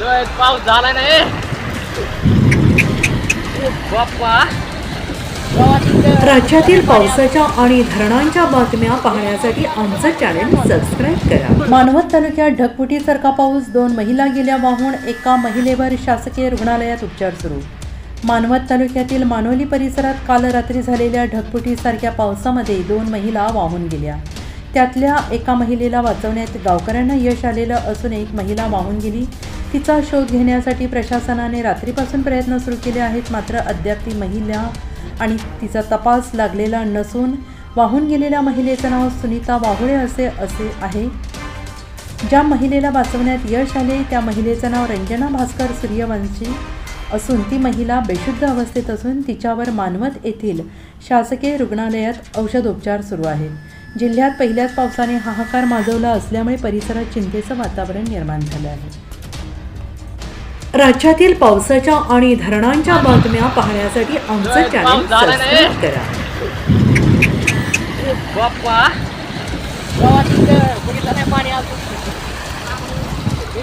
एक पाऊस झाला नाही बाप्पा. राज्यातील पावसाच्या आणि धरणांच्या बातम्या पाहण्यासाठी आमचं चॅनल सबस्क्राईब करा. मानवत तालुक्यात ढगफुटीसारखा पाऊस दोन महिला गेल्या वाहून एका महिलेवर शासकीय रुग्णालयात उपचार सुरू. मानवत तालुक्यातील मानोली परिसरात काल रात्री झालेल्या ढगफुटीसारख्या पावसामध्ये दोन महिला वाहून गेल्या. त्यातल्या एका महिलेला वाचवण्यात गावकऱ्यांना यश आलेलं असून एक महिला वाहून गेली. तिचा शोध घेण्यासाठी प्रशासनाने रात्रीपासून प्रयत्न सुरू केले आहेत मात्र अद्याप ती महिला आणि तिचा तपास लागलेला नसून वाहून गेलेल्या महिलेचं नाव सुनीता वाहुळे असे असे आहे. ज्या महिलेला वाचवण्यात यश आले त्या महिलेचं नाव रंजना भास्कर सूर्यवंशी असून ती महिला बेशुद्ध अवस्थेत असून तिच्यावर मानवत येथील शासकीय रुग्णालयात औषधोपचार सुरू आहेत. जिल्ह्यात पहिल्याच पावसाने हाहाकार माजवला असल्यामुळे परिसरात चिंतेचं वातावरण निर्माण झालं आहे. राज्यातील पावसाच्या आणि धरणांच्या बातम्या पाहण्यासाठी आमचं चॅनल. सबस्क्राईब करा